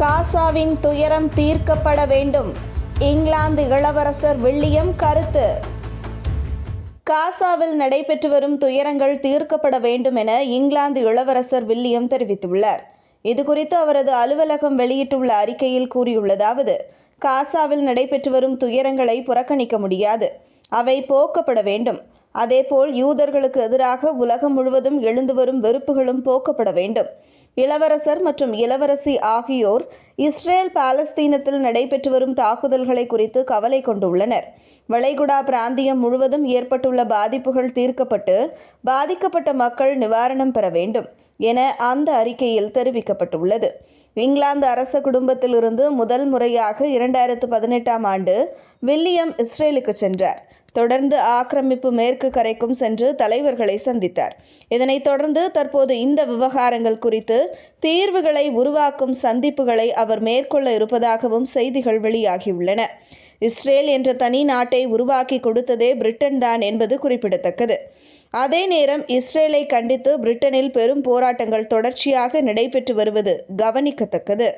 காசாவின் துயரம் தீர்க்கப்பட வேண்டும். இங்கிலாந்து இளவரசர் வில்லியம் கருத்து. காசாவில் நடைபெற்று வரும் துயரங்கள் தீர்க்கப்பட வேண்டும் என இங்கிலாந்து இளவரசர் வில்லியம் தெரிவித்துள்ளார். இதுகுறித்து அவரது அலுவலகம் வெளியிட்டுள்ள அறிக்கையில் கூறியுள்ளதாவது காசாவில் நடைபெற்று வரும் துயரங்களை புறக்கணிக்க முடியாது. அவை போக்கப்பட வேண்டும். அதேபோல் யூதர்களுக்கு எதிராக உலகம் முழுவதும் எழுந்து வரும் வெறுப்புகளும் போக்கப்பட வேண்டும். இளவரசர் மற்றும் இளவரசி ஆகியோர் இஸ்ரேல் பாலஸ்தீனத்தில் நடைபெற்று வரும் தாக்குதல்களை குறித்து கவலை கொண்டுள்ளனர். வளைகுடா பிராந்தியம் முழுவதும் ஏற்பட்டுள்ள பாதிப்புகள் தீர்க்கப்பட்டு பாதிக்கப்பட்ட மக்கள் நிவாரணம் பெற வேண்டும் என அந்த அறிக்கையில் தெரிவிக்கப்பட்டுள்ளது. இங்கிலாந்து அரச குடும்பத்திலிருந்து முதல் முறையாக இரண்டாயிரத்து பதினெட்டாம் ஆண்டு வில்லியம் இஸ்ரேலுக்கு சென்றார். தொடர்ந்து ஆக்கிரமிப்பு மேற்கு கரைக்கும் சென்று தலைவர்களை சந்தித்தார். இதனைத் தொடர்ந்து தற்போது இந்த விவகாரங்கள் குறித்து தீர்வுகளை உருவாக்கும் சந்திப்புகளை அவர் மேற்கொள்ள இருப்பதாகவும் செய்திகள் வெளியாகியுள்ளன. இஸ்ரேல் என்ற தனி நாட்டை உருவாக்கி கொடுத்ததே பிரிட்டன் தான் என்பது குறிப்பிடத்தக்கது. அதே நேரம் இஸ்ரேலை கண்டித்து பிரிட்டனில் பெரும் போராட்டங்கள் தொடர்ச்சியாக நடைபெற்று வருவது கவனிக்கத்தக்கது.